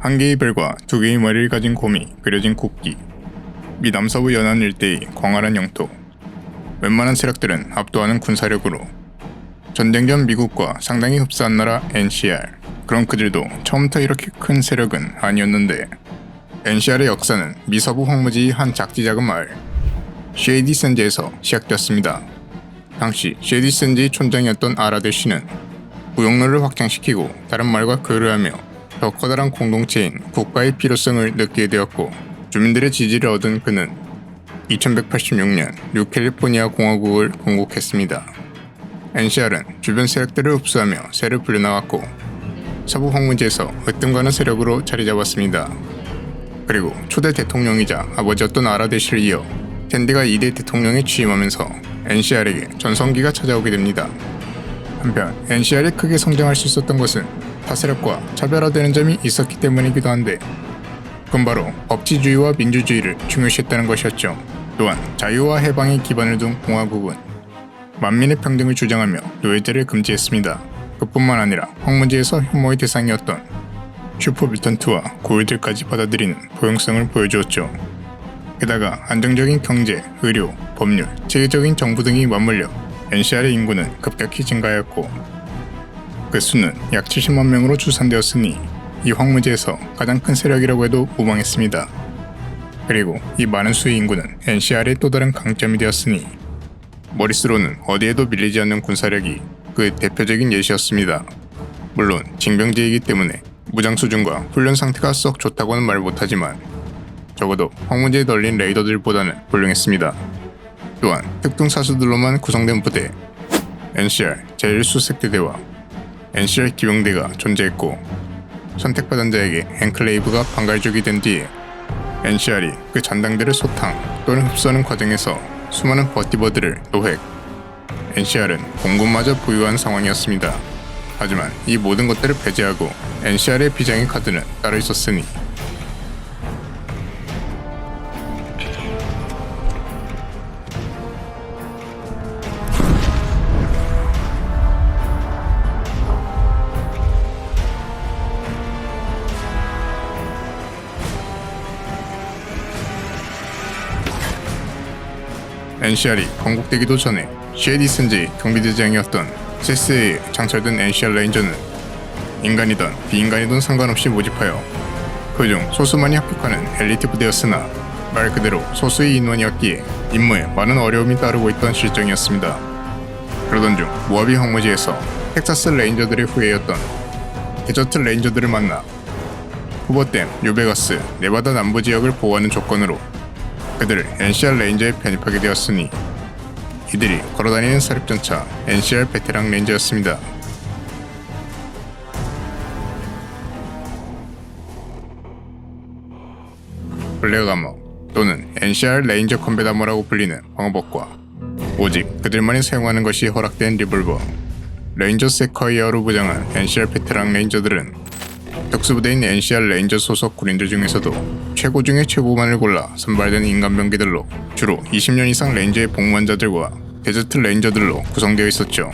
한 개의 별과 두 개의 머리를 가진 곰이 그려진 국기. 미 남서부 연안 일대의 광활한 영토. 웬만한 세력들은 압도하는 군사력으로 전쟁 전 미국과 상당히 흡사한 나라 NCR. 그런 그들도 처음부터 이렇게 큰 세력은 아니었는데 NCR의 역사는 미서부 황무지의 한 작디 작은 마을 쉐이디 샌즈에서 시작되었습니다. 당시 쉐이디 샌즈의 촌장이었던 아라데 씨는 무역로를 확장시키고 다른 말과 교류하며 더 커다란 공동체인 국가의 필요성을 느끼게 되었고 주민들의 지지를 얻은 그는 2186년 뉴캘리포니아 공화국을 건국했습니다. NCR은 주변 세력들을 흡수하며 세를 불려나갔고 서부 황무지에서 으뜸가는 세력으로 자리 잡았습니다. 그리고 초대 대통령이자 아버지였던 아라데시를 이어 캔디가 2대 대통령에 취임하면서 NCR에게 전성기가 찾아오게 됩니다. 한편 NCR이 크게 성장할 수 있었던 것은 다세력과 차별화되는 점이 있었기 때문이기도 한데 그건 바로 법치주의와 민주주의를 중요시했다는 것이었죠. 또한 자유와 해방의 기반을 둔 공화국은 만민의 평등을 주장하며 노예제를 금지했습니다. 그뿐만 아니라 황무지에서 혐오의 대상이었던 슈퍼뮤턴트와 고일들까지 받아들이는 포용성을 보여주었죠. 게다가 안정적인 경제, 의료, 법률, 체계적인 정부 등이 맞물려 NCR의 인구는 급격히 증가하였고 그 수는 약 70만 명으로 추산되었으니 이 황무지에서 가장 큰 세력이라고 해도 무방했습니다. 그리고 이 많은 수의 인구는 NCR의 또 다른 강점이 되었으니 머릿수로는 어디에도 밀리지 않는 군사력이 그 대표적인 예시였습니다. 물론 징병제이기 때문에 무장 수준과 훈련 상태가 썩 좋다고는 말 못하지만 적어도 황무지에 널린 레이더들보다는 훌륭했습니다. 또한 특등 사수들로만 구성된 부대 NCR 제1수색대대와 NCR 기병대가 존재했고 선택받은 자에게 엔클레이브가 반갈족이 된 뒤에 NCR이 그 잔당들을 소탕 또는 흡수하는 과정에서 수많은 버티버들을 노획 NCR은 공군마저 보유한 상황이었습니다. 하지만 이 모든 것들을 배제하고 NCR의 비장의 카드는 따로 있었으니 NCR이 건국되기도 전에 쉐디슨지 경비대장이었던 세스에 장철된 NCR 레인저는 인간이든 비인간이든 상관없이 모집하여 그중 소수만이 합격하는 엘리트 부대였으나 말 그대로 소수의 인원이었기에 임무에 많은 어려움이 따르고 있던 실정이었습니다. 그러던 중 모하비 황무지에서 텍사스 레인저들의 후예였던 데저트 레인저들을 만나 후보댐, 뉴베가스, 네바다 남부 지역을 보호하는 조건으로 그들을 NCR 레인저에 편입하게 되었으니 이들이 걸어다니는 사립전차 NCR 베테랑 레인저였습니다. 블랙아머 또는 NCR 레인저 컴뱃아머라고 불리는 방어복과 오직 그들만이 사용하는 것이 허락된 리볼버 레인저 세커이어로 부장한 NCR 베테랑 레인저들은 특수부대인 NCR 레인저 소속 군인들 중에서도 최고 중의 최고만을 골라 선발된 인간병기들로 주로 20년 이상 레인저의 복무한 자들과 데저트 레인저들로 구성되어 있었죠.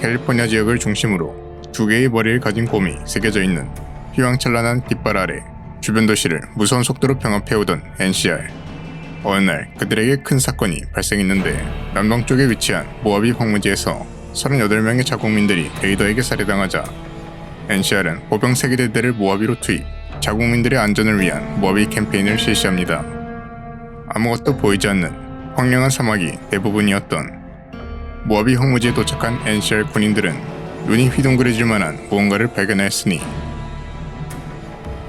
캘리포니아 지역을 중심으로 두 개의 머리를 가진 곰이 새겨져 있는 휘황찬란한 깃발 아래 주변 도시를 무서운 속도로 병합해오던 NCR. 어느 날 그들에게 큰 사건이 발생했는데 남동쪽에 위치한 모하비 황무지에서 38명의 자국민들이 레이더에게 살해당하자 NCR은 보병 세계대대를 모하비로 투입, 자국민들의 안전을 위한 모하비 캠페인을 실시합니다. 아무것도 보이지 않는 황량한 사막이 대부분이었던 모하비 황무지에 도착한 NCR 군인들은 눈이 휘둥그레질 만한 무언가를 발견하였으니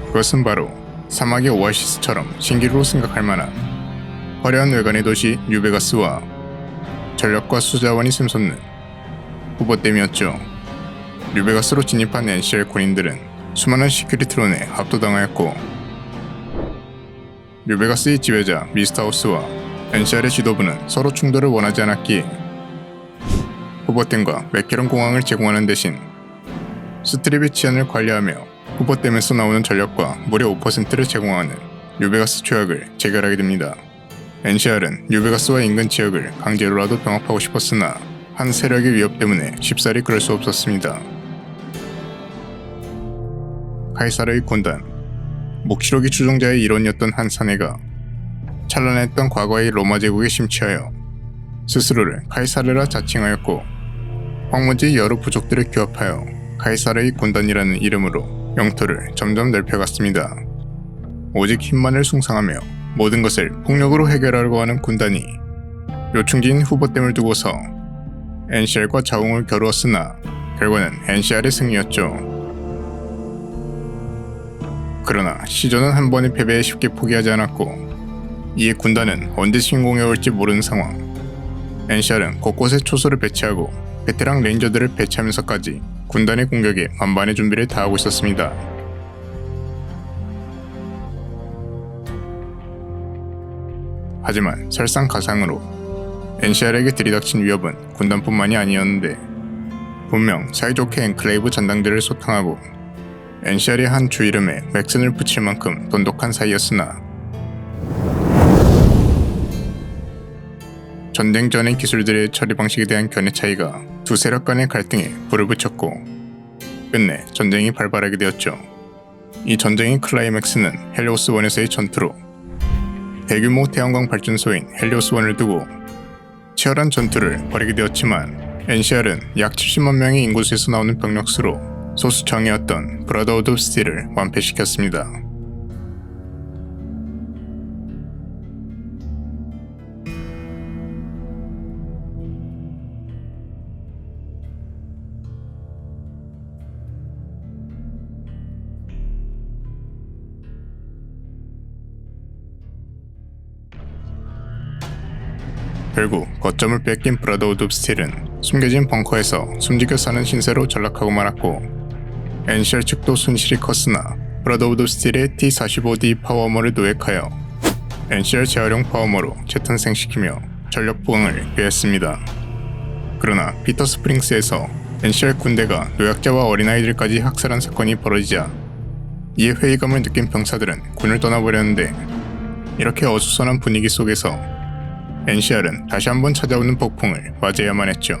그것은 바로 사막의 오아시스처럼 신기루로 생각할 만한 화려한 외관의 도시 뉴베가스와 전력과 수자원이 샘솟는 후보댐이었죠. 뉴베가 스로 진입한 NCR 군인들은 수많은 시큐리티론에 압도당하였고 뉴베가 스의 지배자 미스타우스와 NCR의 지도부는 서로 충돌을 원하지 않았기에 후보댐과 맥케런 공항을 제공하는 대신 스트립의 치안을 관리하며 후보댐에서 나오는 전력과 무려 5%를 제공하는 뉴베가스 조약을 체결하게 됩니다. NCR은 뉴베가스와 인근 지역을 강제로라도 병합하고 싶었으나 한 세력의 위협 때문에 쉽사리 그럴 수 없었습니다. 카이사르의 군단 묵시록이 추종자의 일원이었던 한 사내가 찬란했던 과거의 로마 제국에 심취하여 스스로를 카이사르라 자칭하였고 황무지 여러 부족들을 규합하여 카이사르의 군단이라는 이름으로 영토를 점점 넓혀갔습니다. 오직 힘만을 숭상하며 모든 것을 폭력으로 해결하려고 하는 군단이 요충지인 후보댐을 두고서 NCR과 자웅을 겨루었으나 결과는 NCR의 승리였죠. 그러나 시조는 한 번의 패배에 쉽게 포기하지 않았고 이에 군단은 언제 침공해 올지 모르는 상황. NCR은 곳곳에 초소를 배치하고 베테랑 레인저들을 배치하면서까지 군단의 공격에 만반의 준비를 다하고 있었습니다. 하지만 설상가상으로 NCR에게 들이닥친 위협은 군단뿐만이 아니었는데 분명 사이좋게 엔클레이브 전당들을 소탕하고 NCR의 한 주 이름에 맥슨을 붙일 만큼 돈독한 사이였으나 전쟁 전의 기술들의 처리 방식에 대한 견해 차이가 두 세력 간의 갈등에 불을 붙였고 끝내 전쟁이 발발하게 되었죠. 이 전쟁의 클라이맥스는 헬리오스 1에서의 전투로 대규모 태양광 발전소인 헬리오스 1을 두고 치열한 전투를 벌이게 되었지만 NCR은 약 70만 명의 인구수에서 나오는 병력수로 소수정이었던 브라더우드 스틸을 완패시켰습니다. 결국 거점을 뺏긴 브라더 우드 오브 스틸은 숨겨진 벙커에서 숨지겨 사는 신세로 전락하고 말았고 NCR 측도 손실이 컸으나 브라더 우드 오브 스틸의 T-45D 파워머를 노획하여 NCR 재활용 파워머로 재탄생시키며 전력 부강을 꾀했습니다. 그러나 피터 스프링스에서 NCR 군대가 노약자와 어린아이들까지 학살한 사건이 벌어지자 이에 회의감을 느낀 병사들은 군을 떠나버렸는데 이렇게 어수선한 분위기 속에서 NCR은 다시 한번 찾아오는 폭풍을 맞이해야만 했죠.